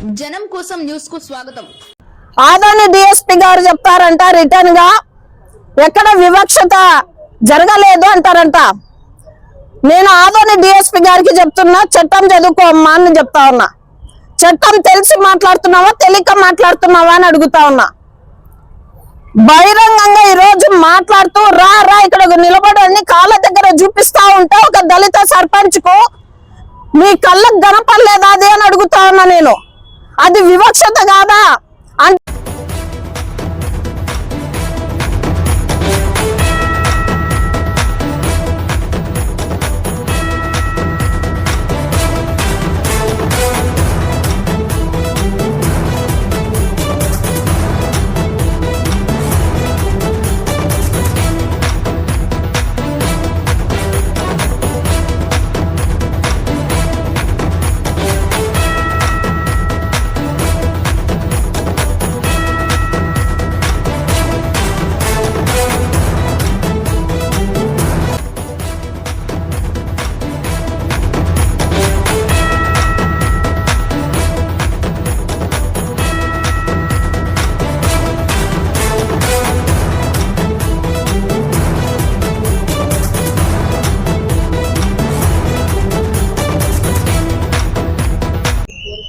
జనం కోసం న్యూస్కు స్వాగతం. ఆదోని డిఎస్పి గారు చెప్తారంట రిటర్న్గా ఎక్కడ వివక్షత జరగలేదు అంటారంట. నేను ఆదోని డిఎస్పి గారికి చెప్తున్నా చట్టం చదువుకో అమ్మా అని చెప్తా ఉన్నా. చట్టం తెలిసి మాట్లాడుతున్నావా తెలియక మాట్లాడుతున్నావా అని అడుగుతా ఉన్నా. బహిరంగంగా ఈ రోజు మాట్లాడుతూ రా రా ఇక్కడ నిలబడని కాళ్ళ దగ్గర చూపిస్తా ఉంటే ఒక దళిత సర్పంచ్కు మీ కళ్ళకు గనపడలేదా అది అని అడుగుతా ఉన్నా నేను. అది వివక్షత కాదా?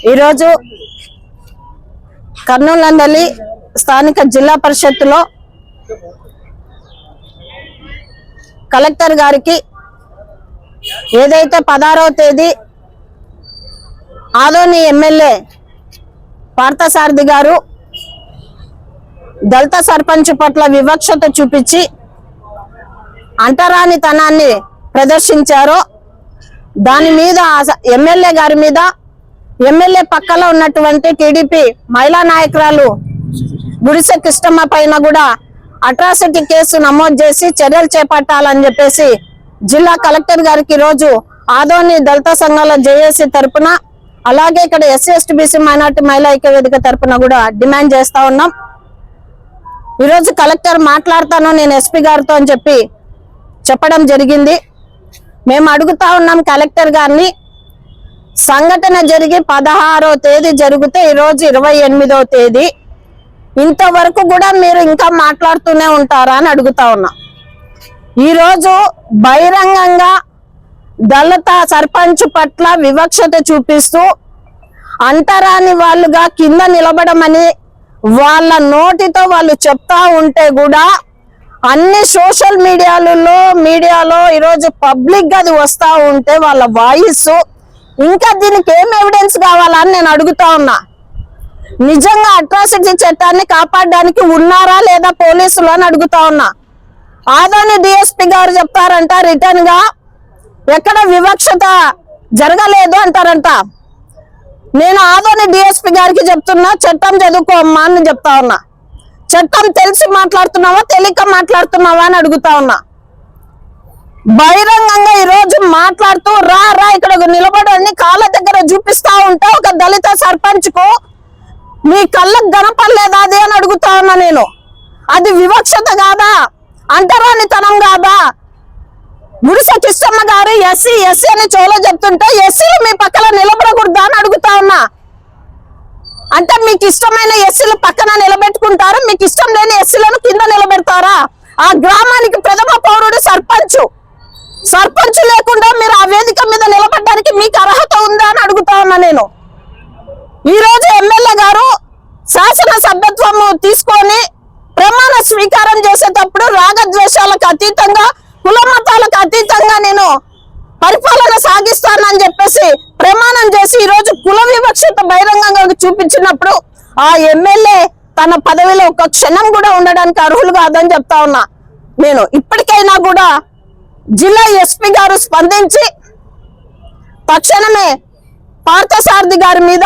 ఈరోజు కర్నూలు నందలి స్థానిక జిల్లా పరిషత్తులో కలెక్టర్ గారికి ఏదైతే పదహారవ తేదీ ఆదోని ఎమ్మెల్యే పార్థసారథి గారు దళిత సర్పంచ్ పట్ల వివక్షత చూపించి అంటరానితనాన్ని ప్రదర్శించారో దాని మీద ఎమ్మెల్యే గారి మీద ఎమ్మెల్యే పక్కలో ఉన్నటువంటి టీడీపీ మహిళా నాయకురాలు గుడిసె కృష్ణమ్మ పైన కూడా అట్రాసిటీ కేసు నమోదు చేసి చర్యలు చేపట్టాలని చెప్పేసి జిల్లా కలెక్టర్ గారికి రోజు ఆదోని దళిత సంఘాల జేఏసీ తరపున అలాగే ఇక్కడ ఎస్సీ ఎస్టీ బీసీ మైనార్టీ మహిళా ఐక్య వేదిక తరపున కూడా డిమాండ్ చేస్తా ఉన్నాం. ఈరోజు కలెక్టర్ మాట్లాడతాను నేను ఎస్పీ గారితో అని చెప్పి చెప్పడం జరిగింది. మేము అడుగుతా ఉన్నాం కలెక్టర్ గారిని సంఘటన జరిగి పదహారో తేదీ జరిగితే ఈరోజు ఇరవై ఎనిమిదో తేదీ. ఇంతవరకు కూడా మీరు ఇంకా మాట్లాడుతూనే ఉంటారా అని అడుగుతా ఉన్నా. ఈరోజు బహిరంగంగా దళిత సర్పంచ్ పట్ల వివక్షత చూపిస్తూ అంటరాని వాళ్ళుగా కింద నిలబడమని వాళ్ళ నోటితో వాళ్ళు చెప్తా ఉంటే కూడా అన్ని సోషల్ మీడియాలలో మీడియాలో ఈరోజు పబ్లిక్గా అది వస్తూ ఉంటే వాళ్ళ వాయిస్ ఇంకా దీనికి ఏం ఎవిడెన్స్ కావాలని నేను అడుగుతా ఉన్నా. నిజంగా అట్రాసిటీ చట్టాన్ని కాపాడడానికి ఉన్నారా లేదా పోలీసులు అని అడుగుతా ఉన్నా. ఆదోని డిఎస్పి గారు చెప్తారంట రిటర్న్గా ఎక్కడ వివక్షత జరగలేదు అంటారంట. నేను ఆదోని డిఎస్పి గారికి చెప్తున్నా చట్టం చదువుకో అమ్మా అని చెప్తా ఉన్నా. చట్టం తెలిసి మాట్లాడుతున్నావా తెలియక మాట్లాడుతున్నావా అని అడుగుతా ఉన్నా. బహిరంగంగా ఈ రోజు మాట్లాడుతూ రా రా ఇక్కడ నిలబడని చూపిస్తా ఉంటే ఒక దళిత సర్పంచ్కు మీ కళ్ళకు గనపడలేదా అది అని అడుగుతా ఉన్నా నేను. అది వివక్షత కాదా? అంటరానితనం కాదా? గుడిసె కిష్టమ్మ గారు ఎస్సీ ఎస్సీ అని చోలో చెప్తుంటే ఎస్సీలు మీ పక్కన నిలబడకూడదా అని అడుగుతా ఉన్నా. అంటే మీకు ఇష్టమైన ఎస్సీలు పక్కన నిలబెట్టుకుంటారా మీకు ఇష్టం లేని ఎస్సీలను కింద నిలబెడతారా? ఆ గ్రామానికి ప్రథమ పౌరుడు సర్పంచ్. సర్పంచ్ లేకుండా మీరు ఆ వేదిక మీద నిలబడడానికి మీకు అర్హత ఉందా అని అడుగుతా ఉన్నా నేను. ఈరోజు ఎమ్మెల్యే గారు శాసన సభ్యత్వము తీసుకొని ప్రమాణ స్వీకారం చేసేటప్పుడు రాగద్వేషాలకు అతీతంగా కుల మతాలకు అతీతంగా నేను పరిపాలన సాగిస్తానని చెప్పేసి ప్రమాణం చేసి ఈరోజు కుల వివక్షత బహిరంగంగా చూపించినప్పుడు ఆ ఎమ్మెల్యే తన పదవిలో ఒక క్షణం కూడా ఉండడానికి అర్హులు కాదని చెప్తా ఉన్నా నేను. ఇప్పటికైనా కూడా జిల్లా ఎస్పీ గారు స్పందించి తక్షణమే పార్థసారథి గారి మీద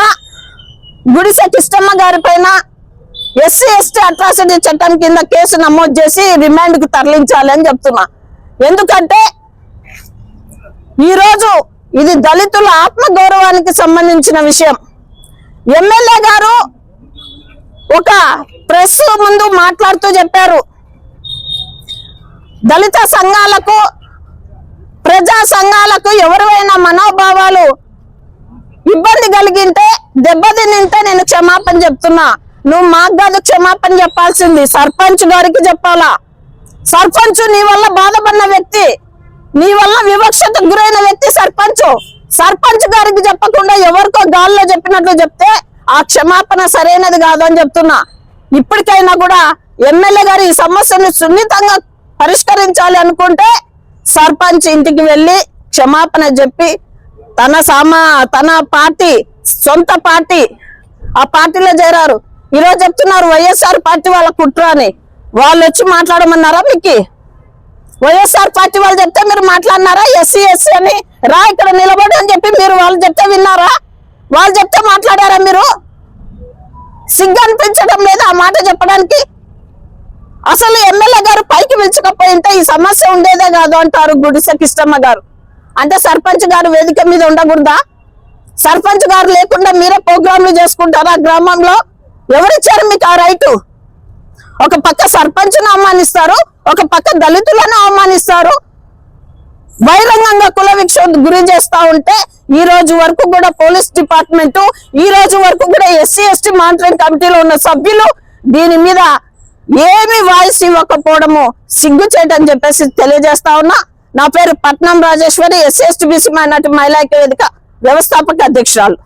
గుడిసె కిష్టమ్మ గారి పైన ఎస్సీ ఎస్టీ అట్రాసిటీ చట్టం కింద కేసు నమోదు చేసి రిమాండ్కు తరలించాలి అని చెప్తున్నా. ఎందుకంటే ఈరోజు ఇది దళితుల ఆత్మగౌరవానికి సంబంధించిన విషయం. ఎమ్మెల్యే గారు ఒక ప్రెస్ ముందు మాట్లాడుతూ చెప్పారు. దళిత సంఘాలకు ప్రజా సంఘాలకు ఎవరివైనా మనోభావాలు ఇబ్బంది కలిగింటే దెబ్బతింటే నేను క్షమాపణ చెప్తున్నా. నువ్వు మాకు కాదు క్షమాపణ చెప్పాల్సింది. సర్పంచ్ గారికి చెప్పాలా? సర్పంచ్ నీ వల్ల బాధపడిన వ్యక్తి నీ వల్ల వివక్షత గురైన వ్యక్తి సర్పంచ్. సర్పంచ్ గారికి చెప్పకుండా ఎవరికో గాల్లో చెప్పినట్లు చెప్తే ఆ క్షమాపణ సరైనది కాదు అని చెప్తున్నా. ఇప్పటికైనా కూడా ఎమ్మెల్యే గారు ఈ సమస్యను సున్నితంగా పరిష్కరించాలి అనుకుంటే సర్పంచ్ ఇంటికి వెళ్ళి క్షమాపణ చెప్పి తన సామా తన పార్టీ సొంత పార్టీ ఆ పార్టీలో చేరారు. ఈరోజు చెప్తున్నారు వైఎస్ఆర్ పార్టీ వాళ్ళ కుట్ర అని. వాళ్ళు వచ్చి మాట్లాడమన్నారా మీకు? వైఎస్ఆర్ పార్టీ వాళ్ళు చెప్తే మీరు మాట్లాడినారా? ఎస్సీ ఎస్సీ అని. రా ఇక్కడ నిలబడి అని చెప్పి మీరు వాళ్ళు చెప్తే విన్నారా? వాళ్ళు చెప్తే మాట్లాడారా మీరు? సిగ్గు అనిపించడం లేదు ఆ మాట చెప్పడానికి. అసలు ఎమ్మెల్యే గారు పైకి పిలుచుకపోయింటే ఈ సమస్య ఉండేదే కాదు అంటారు గుడిసె కిష్టమ్మ గారు. అంటే సర్పంచ్ గారు వేదిక మీద ఉండకూడదా? సర్పంచ్ గారు లేకుండా మీరే ప్రోగ్రాంలు చేసుకుంటారా గ్రామంలో? ఎవరిచ్చారు మీకు ఆ రైటు? ఒక పక్క సర్పంచ్ను అవమానిస్తారు ఒక పక్క దళితులను అవమానిస్తారు. బహిరంగంగా కుల విక్షోభ గురి చేస్తా ఉంటే ఈ రోజు వరకు కూడా పోలీస్ డిపార్ట్మెంట్ ఈ రోజు వరకు కూడా ఎస్సీ ఎస్టీ మానిటరింగ్ కమిటీలో ఉన్న సభ్యులు దీని మీద ఏమి వాయిస్ ఇవ్వకపోవడము సిగ్గు చేయటని చెప్పేసి తెలియజేస్తా ఉన్నా. నా పేరు Patnam Rajeshwari SC ST BC minority మహిళా వేదిక వ్యవస్థాపక అధ్యక్షురాలు.